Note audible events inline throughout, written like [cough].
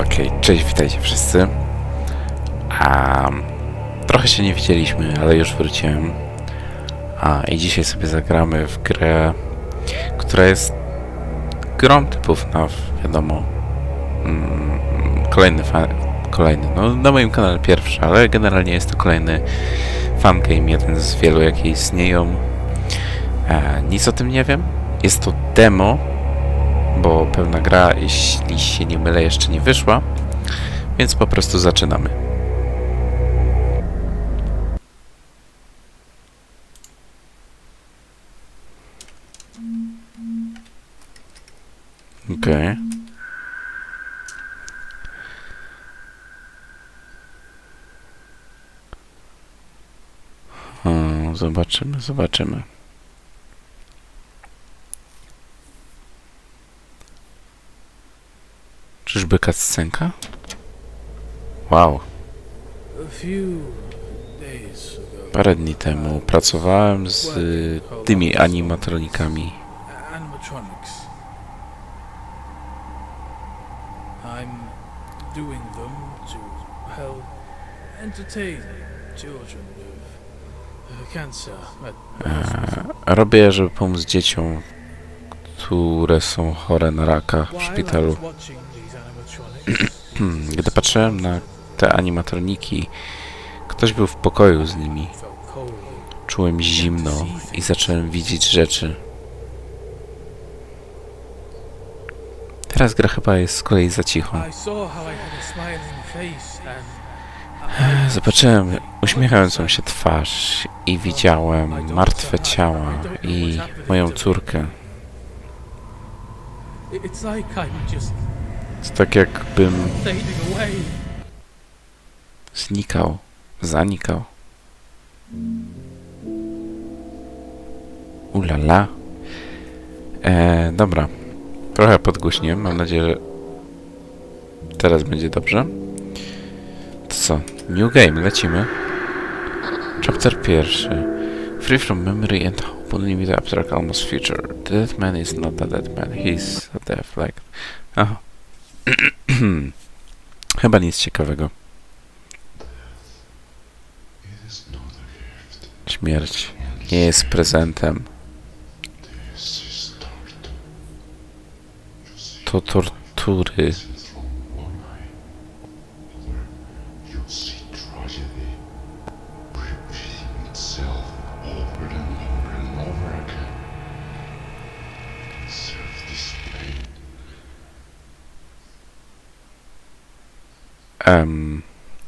Okej, cześć, witajcie wszyscy. Trochę się nie widzieliśmy, ale już wróciłem. A, i dzisiaj sobie zagramy w grę, która jest grą typu FNAF, wiadomo. Mm, kolejny fan, kolejny, no na moim kanale pierwszy, ale generalnie jest to kolejny fangame, jeden z wielu jakie istnieją. E, nic o tym nie wiem. Jest to demo, bo pełna gra, jeśli się nie mylę, jeszcze nie wyszła, więc po prostu zaczynamy. Okej. Hmm, Zobaczymy, zobaczymy. Czyżby cutscenka? Wow. Parę dni temu pracowałem z y, tymi animatronikami. doing them to help entertain children with uh, cancer. E, robię, żeby pomóc dzieciom, które są chore na raka w szpitalu. [clears throat] Gdy patrzyłem na te animatroniki, ktoś był w pokoju z nimi. Czułem zimno i zacząłem widzieć rzeczy. Teraz gra chyba jest z kolei za cicho. [sighs] Zobaczyłem uśmiechającą się twarz i widziałem martwe ciała i moją córkę. it's like I'm just To tak jakbym znikał, zanikał. Ulala. E, dobra. Trochę podgłośniłem. Mam nadzieję, że teraz będzie dobrze. To co? New game, lecimy. Chapter pierwszy. Free from memory and hope only with abstract almost future. The dead man is not a dead man. He's a death like... Aha. [clears throat] Chyba nic ciekawego. Śmierć nie jest prezentem. To tortury.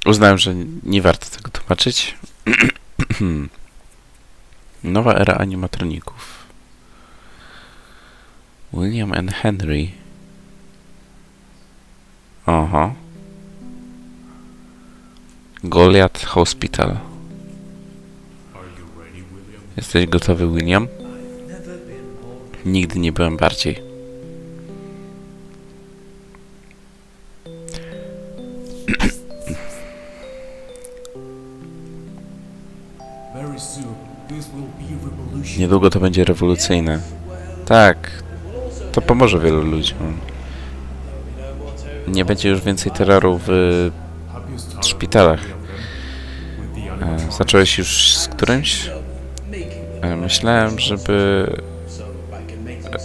Uznałem, że nie warto tego tłumaczyć. [clears throat] Nowa era animatroników. William and Henry. Aha. Goliath Hospital. Jesteś gotowy, William? Nigdy nie byłem bardziej. Niedługo to będzie rewolucyjne. Tak, to pomoże wielu ludziom. Nie będzie już więcej terroru w szpitalach. E, zacząłeś już z którymś? E, myślałem, żeby... E,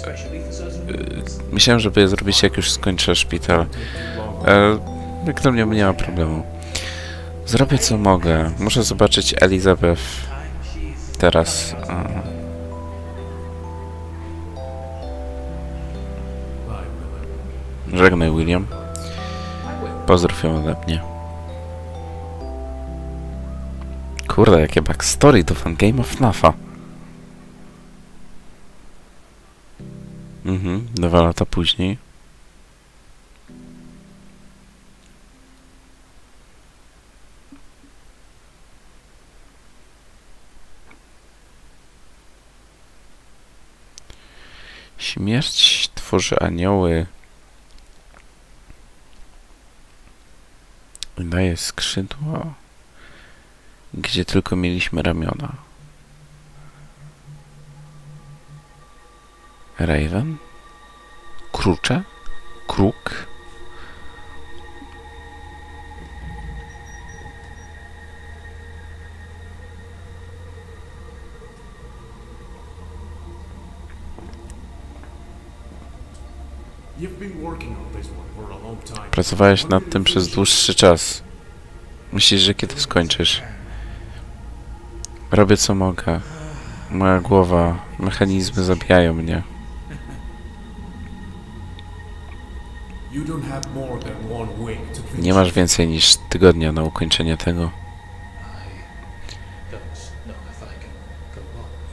myślałem, żeby zrobić jak już skończę szpital. Jak dla mnie nie ma problemu. Zrobię co mogę. Muszę zobaczyć Elizabeth teraz. Żegnaj, William. Pozdrów ją ode mnie. Kurde, jakie backstory to fan Game of FNAFa. Mhm, dwa lata później. Śmierć tworzy anioły. Daje skrzydła, gdzie tylko mieliśmy ramiona. Raven? Krucze? Kruk? Pracowałeś nad tym przez dłuższy czas. Myślisz, że kiedy skończysz? Robię co mogę. Moja głowa, mechanizmy zabijają mnie. Nie masz więcej niż tygodnia na ukończenie tego.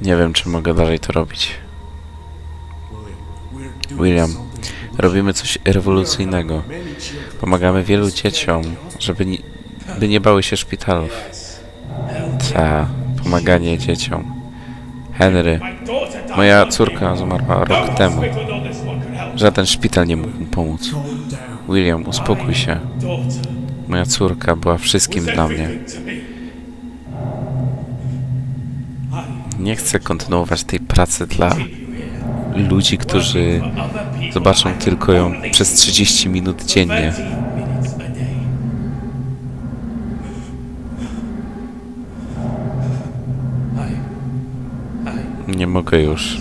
Nie wiem, czy mogę dalej to robić. William, Robimy coś rewolucyjnego. Pomagamy wielu dzieciom, żeby nie, by nie bały się szpitalów. Ta, pomaganie dzieciom. Henry, moja córka zmarła rok temu. Żaden szpital nie mógł mu pomóc. William, uspokój się. Moja córka była wszystkim dla mnie. Nie chcę kontynuować tej pracy dla ludzi, którzy zobaczą tylko ją przez 30 minut dziennie. Nie mogę już.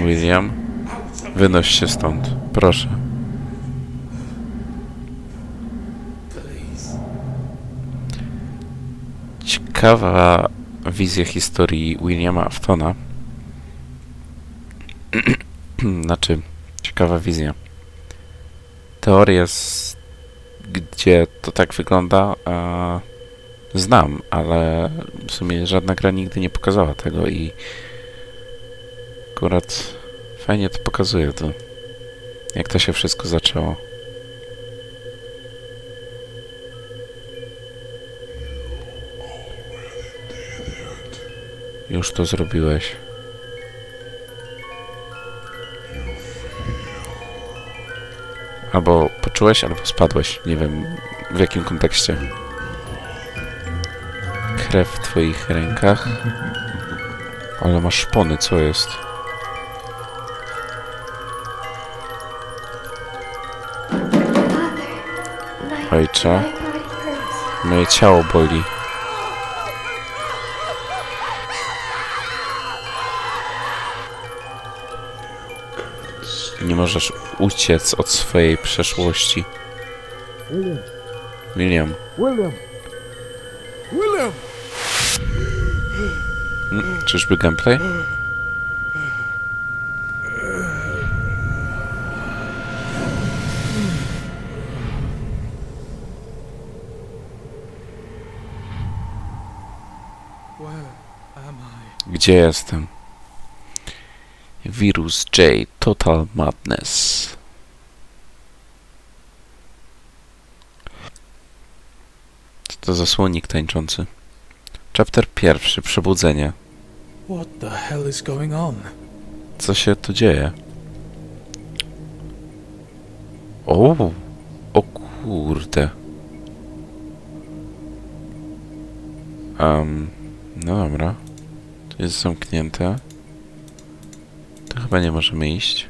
William, wynoś się stąd. Proszę. Ciekawa wizja historii Williama Aftona. [clears throat] znaczy, ciekawa wizja. Teoria, gdzie to tak wygląda, e, znam, ale w sumie żadna gra nigdy nie pokazała tego i akurat fajnie to pokazuje to, jak to się wszystko zaczęło. Już to zrobiłeś. Albo poczułeś, albo spadłeś. Nie wiem w jakim kontekście. Krew w twoich rękach. Ale masz szpony, co jest? Ojcze, moje ciało boli. Nie możesz uciec od swojej przeszłości. William. William! William! Mm, Czyżby gameplay? Gdzie jestem? Wirus J. Total Madness. Co to za słonik tańczący? Chapter pierwszy. Przebudzenie. What the hell is going on? Co się tu dzieje? O, o kurde. Um, no dobra. Tu jest zamknięte. To chyba nie możemy iść.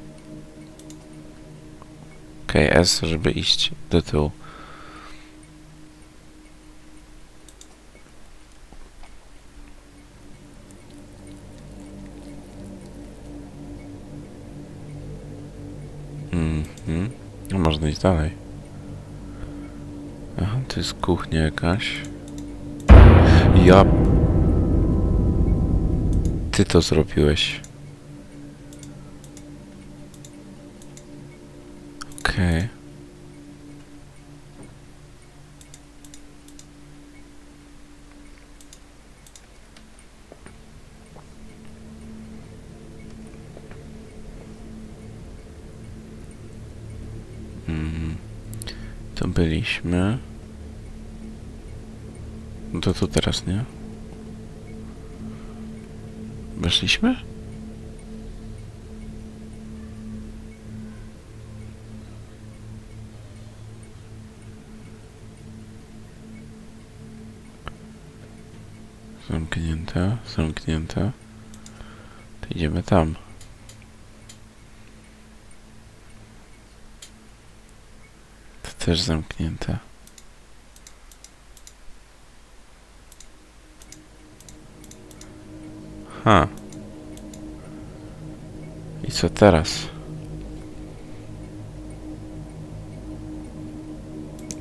Okej, S, żeby iść do tyłu. Mhm. No można iść dalej. Aha, to jest kuchnia jakaś. Ja... Ty to zrobiłeś. Okej. Mm. To byliśmy. No to tu teraz, nie? Weszliśmy? Zamknięte, zamknięte. To idziemy tam. To też zamknięte. Ha. I co teraz?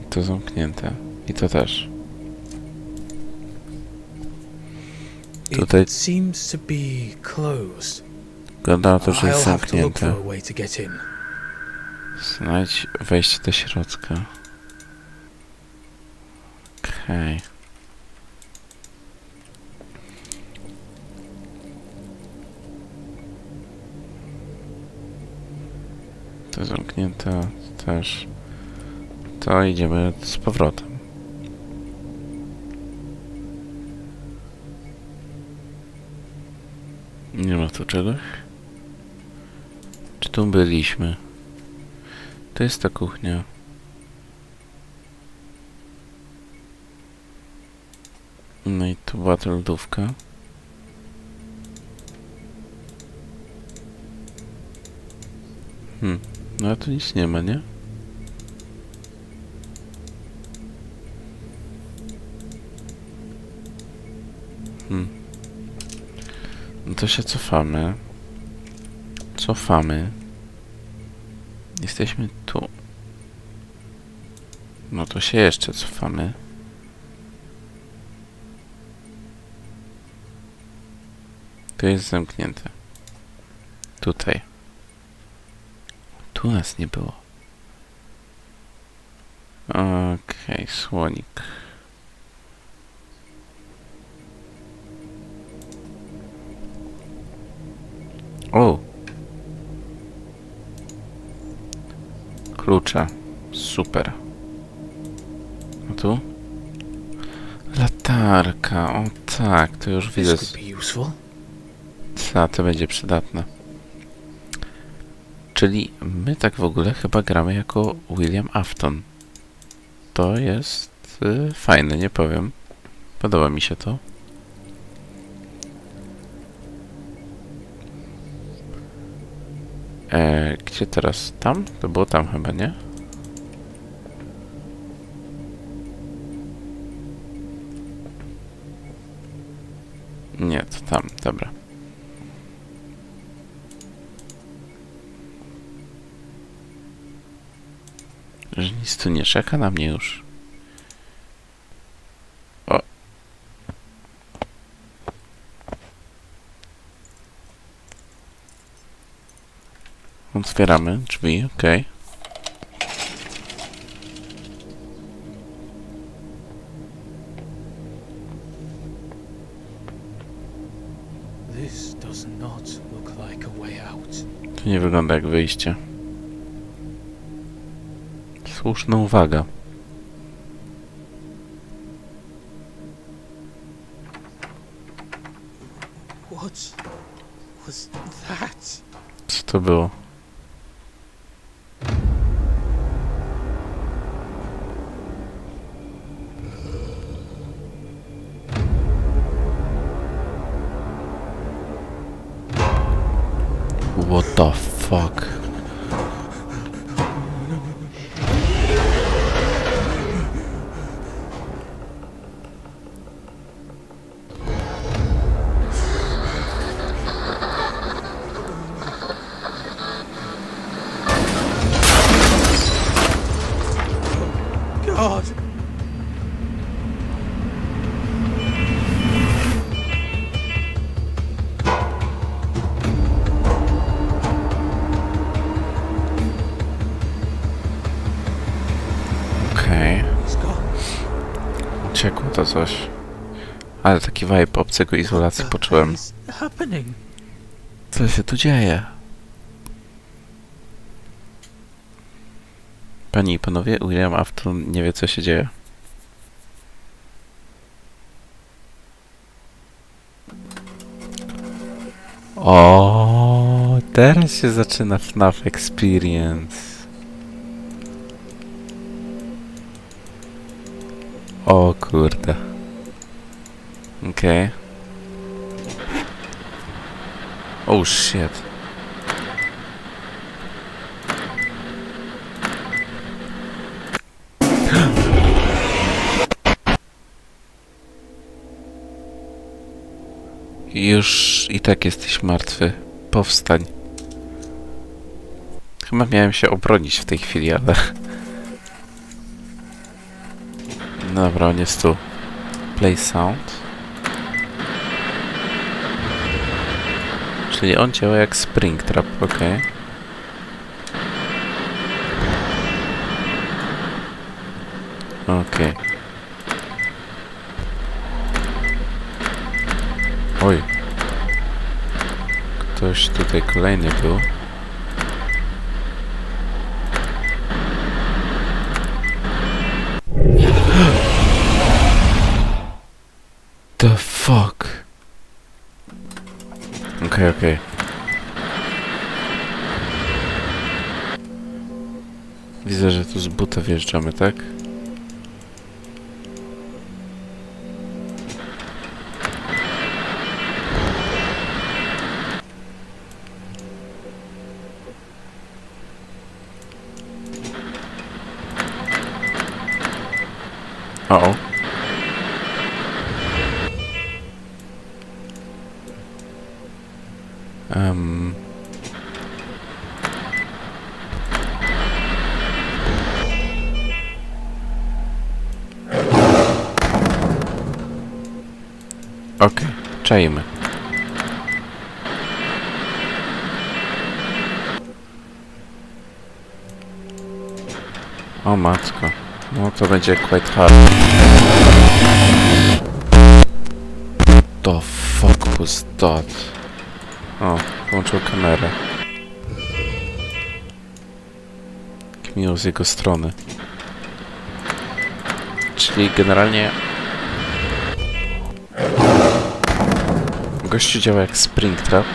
To zamknięte. I to też. Tutaj wygląda na to, że jest zamknięte. Znajdź wejście do środka. Okej. To zamknięte też. To idziemy z powrotem. Nie ma tu czegoś? Czy tu byliśmy? To jest ta kuchnia. No i tu była ta lodówka. Hmm. No a tu nic nie ma, nie? No to się cofamy. Cofamy. Jesteśmy tu. No to się jeszcze cofamy. To jest zamknięte. Tutaj. Tu nas nie było. Okej, słonik. Klucze. Super. A tu? Latarka. O tak, to już widzę. Ta, to będzie przydatne. Czyli my tak w ogóle chyba gramy jako William Afton. To jest y, fajne, nie powiem. Podoba mi się to. E, gdzie teraz? Tam? To było tam chyba, nie? Nie, to tam, dobra. Że nic tu nie czeka na mnie już. O. Otwieramy drzwi, okej. This does not look like a way out. To nie wygląda jak wyjście. Słuszna uwaga. Co to było? What the fuck? Obcego izolacji poczułem. Co się tu dzieje? Panie i panowie, William Afton nie wie co się dzieje. O, teraz się zaczyna FNAF Experience. O kurde. Okej. Oh shit. Już i tak jesteś martwy. Powstań. Chyba miałem się obronić w tej chwili, ale... Dobra, on jest tu. Play sound. Czyli on działa jak Springtrap, ok. Ok. Oj. Ktoś tutaj kolejny był. Okej, okej. Widzę, że tu z buta wjeżdżamy, tak? O. -o. Um. Okej, czajmy. O matko. No to będzie quite hard. The fuck was that? Włączył kamerę. Miło z jego strony. Czyli generalnie... Gościu działa jak Springtrap.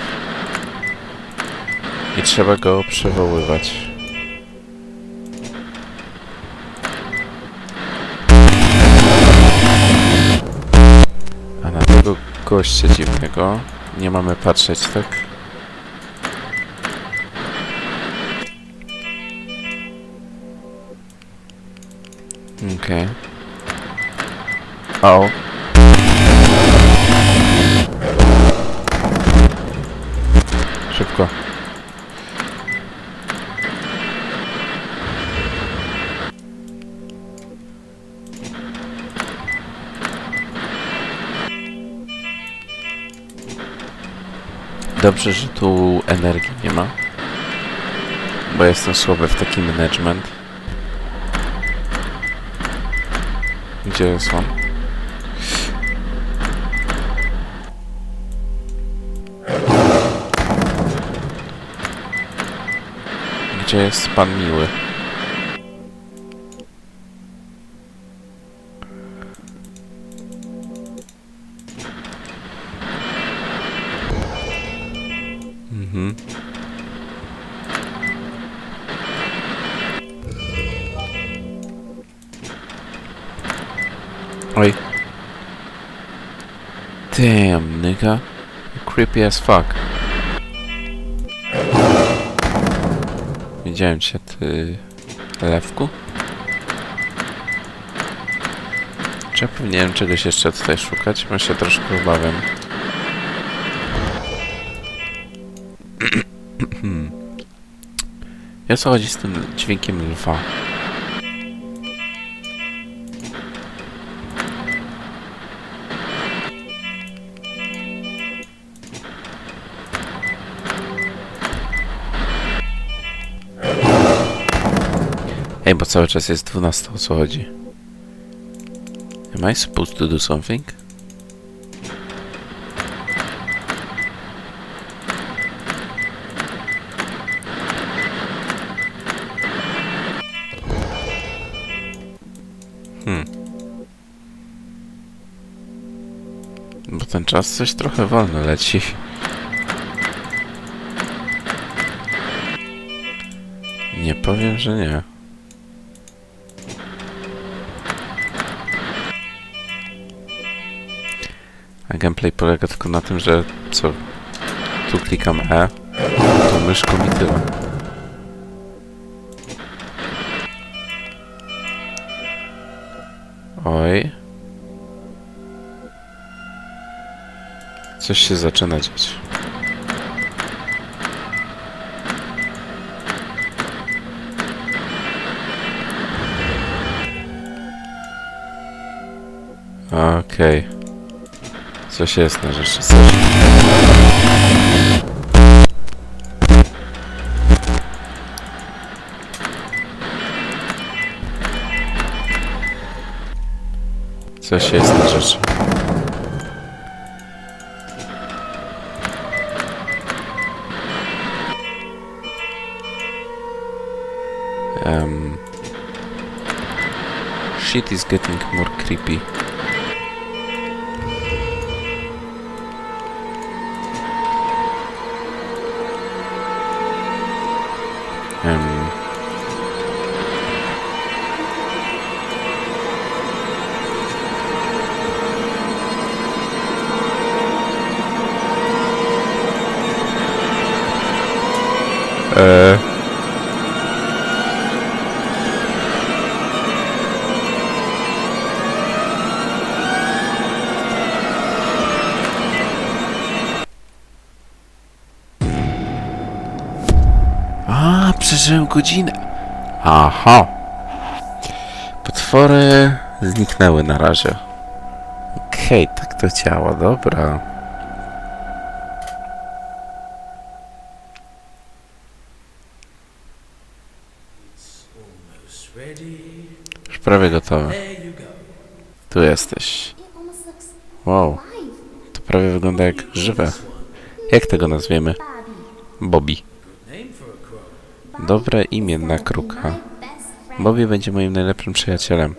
I trzeba go przywoływać. A na tego gościa dziwnego nie mamy patrzeć, tak? O. Szybko. Dobrze, że tu energii nie ma. Bo jestem słaby w taki management. Gdzie jest Gdzie jest pan miły? Mhm. Oj. Damn, nigga. Creepy as fuck. Widziałem cię, ty... Lewku? Czy ja powinienem czegoś jeszcze tutaj szukać? Bo się troszkę obawiam. [clears throat] Ja co chodzi z tym dźwiękiem lwa? Ej, bo cały czas jest 12, o co chodzi? Am I supposed to do something? Hmm. Bo ten czas coś trochę wolno leci. Nie powiem, że nie. gameplay polega tylko na tym, że co? Tu klikam E, tu myszką i tyle. Oj. Coś się zaczyna dziać. Okej. Okay. Coś jest na rzeczy, coś. Coś jest na rzeczy. Um, shit is getting more creepy. Godzinę. Aha. Potwory zniknęły na razie. Okej, tak to działa, dobra. Już prawie gotowe. Tu jesteś. Wow, to prawie wygląda jak żywe. Jak tego nazwiemy? Bobby. Bobby. Name for a crow. Bobby Dobre imię na kruka. Bobby będzie moim najlepszym przyjacielem.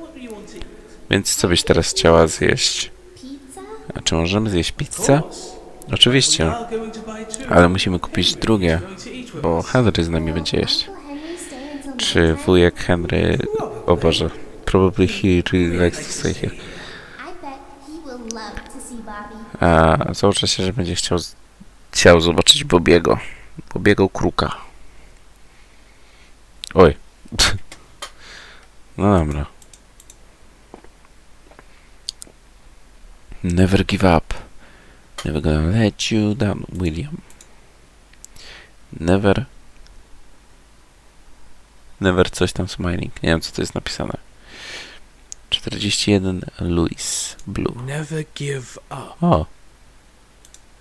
Więc co byś teraz chciała zjeść? A czy możemy zjeść pizzę? Oczywiście, ale musimy kupić drugie, bo. Henry z nami będzie jeść. Czy wujek Henry... O Boże. Probably he really likes to stay here. A się, że będzie chciał, chciał zobaczyć Bobiego. Bobiego Kruka. Oj. No dobra. Never give up. Never gonna let you down, William. Never. Never coś tam smiling. Nie wiem, co to jest napisane. 41 Louis Blue. Never give up. O,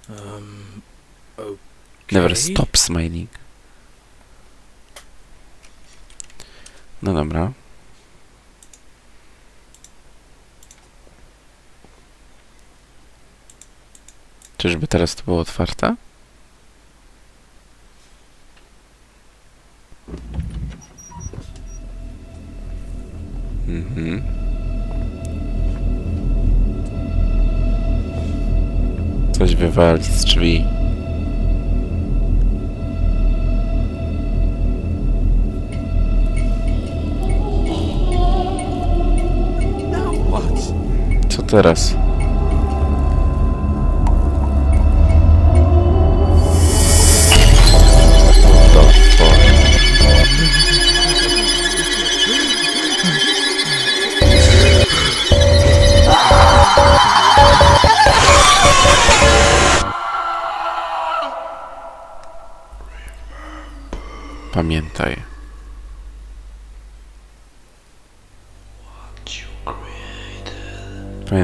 Um. Okay. Never stop smiling. No dobra. Czyżby teraz to było otwarte? Mhm. Coś wywali z drzwi. Teraz? Pamiętaj.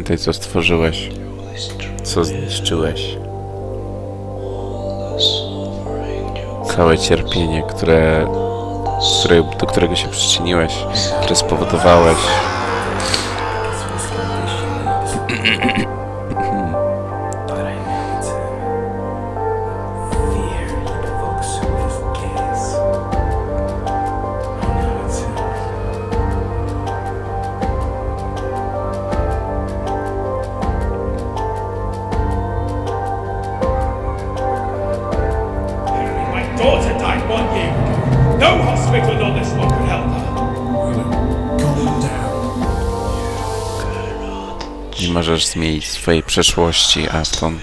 Pamiętaj, co stworzyłeś, co zniszczyłeś. Całe cierpienie, które, które, do którego się przyczyniłeś, które spowodowałeś. Możesz zmienić swojej przeszłości, Afton.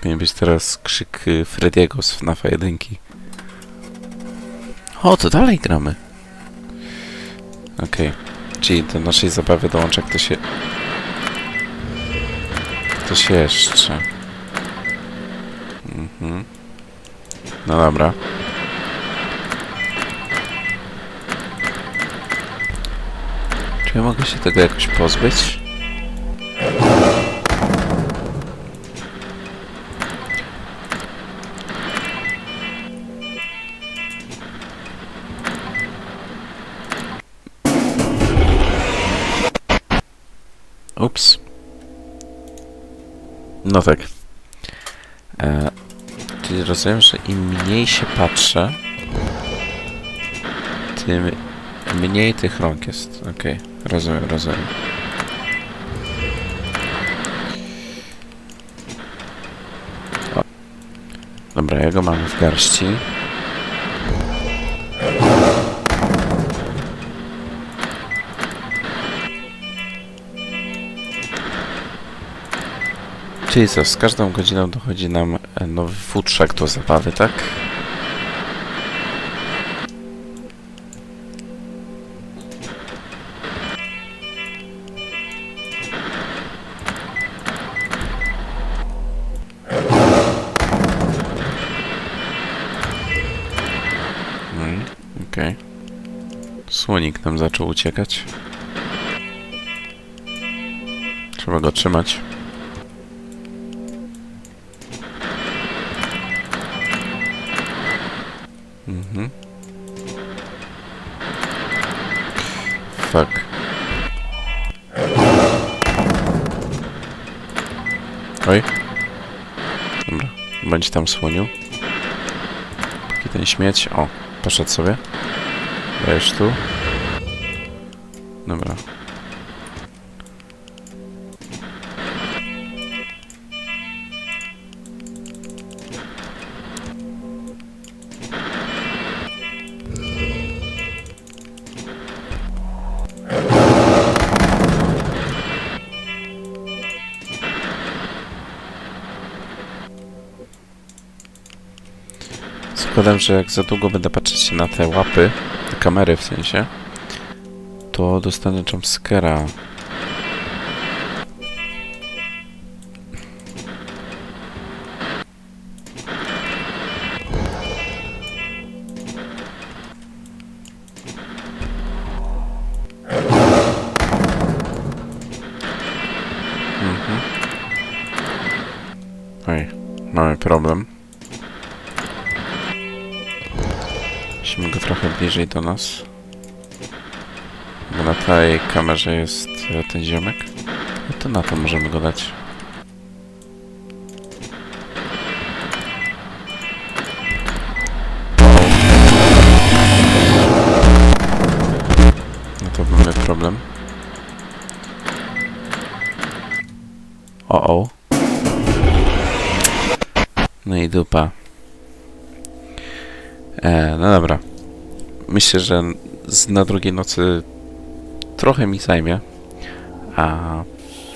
Powinien być teraz krzyk y, Frediego z FNAFa 1. O, to dalej gramy. Okej. Czyli do naszej zabawy dołącza ktoś się... Ktoś jeszcze. No dobra. Czy ja mogę się tego jakoś pozbyć? Ups. No tak. Rozumiem, że im mniej się patrzę, tym mniej tych rąk jest. Okej, rozumiem, rozumiem. O. Dobra, ja go mam w garści. Czyli co, z każdą godziną dochodzi nam e, nowy futrzak do zabawy, tak? Mm. Słonik nam zaczął uciekać. Trzeba go trzymać. Oj. Dobra, bądź tam słoniu. Póki ten śmieć. O, poszedł sobie. Dajesz tu. Dobra. Zakładam, że jak za długo będę patrzeć się na te łapy, te kamery w sensie, to dostanę jumpscare'a. Musimy go trochę bliżej do nas. Bo na tej kamerze jest e, ten ziomek. No to na to możemy go dać. No to mamy problem. O o. No i dupa. E, no dobra. Myślę, że z, na drugiej nocy trochę mi zajmie. A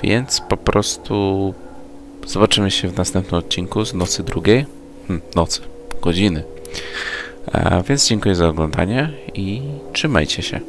więc po prostu zobaczymy się w następnym odcinku z nocy drugiej. Hm, nocy, godziny. A więc dziękuję za oglądanie i trzymajcie się.